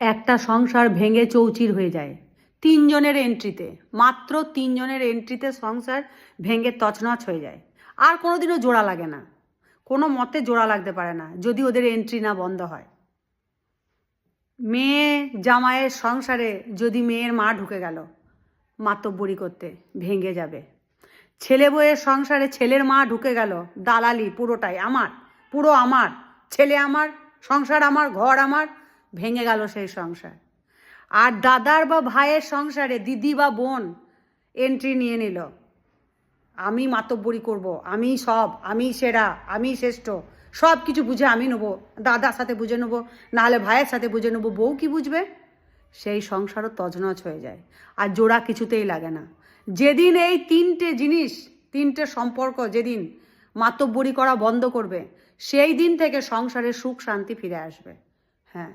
একটা সংসার ভেঙে চৌচির হয়ে যায়। তিনজনের এন্ট্রিতে মাত্র তিনজনের এন্ট্রিতে সংসার ভেঙে তছনছ হয়ে যায়। আর কোনোদিনও জোড়া লাগে না। কোনো মতে জোড়া লাগতে পারে না, যদি ওদের এন্ট্রি না বন্ধ হয়। মেয়ে জামাইয়ের সংসারে যদি মেয়ের মা ঢুকে গেল, মাতব্বরি করতে ভেঙে যাবে। ছেলে বউয়ের সংসারে ছেলের মা ঢুকে গেল, দালালি পুরোটাই আমার, পুরো আমার, ছেলে আমার, সংসার আমার, ঘর আমার ভেঙে গেল সেই সংসার। আর দাদার বা ভাইয়ের সংসারে দিদি বা বোন এন্ট্রি নিয়ে নিল। আমি মাতব্বরি করব, আমি সব, আমি সেরা, আমি শ্রেষ্ঠ, সব কিছু বুঝে আমি নেব, দাদার সাথে বুঝে নেব, নাহলে ভাইয়ের সাথে বুঝে নেব, বউ কি বুঝবে? সেই সংসারও তছনছ হয়ে যায়, আর জোড়া কিছুতেই লাগে না। যেদিন এই তিনটে জিনিস, তিনটে সম্পর্ক যেদিন মাতব্বরি করা বন্ধ করবে, সেই দিন থেকে সংসারে সুখ শান্তি ফিরে আসবে। হ্যাঁ।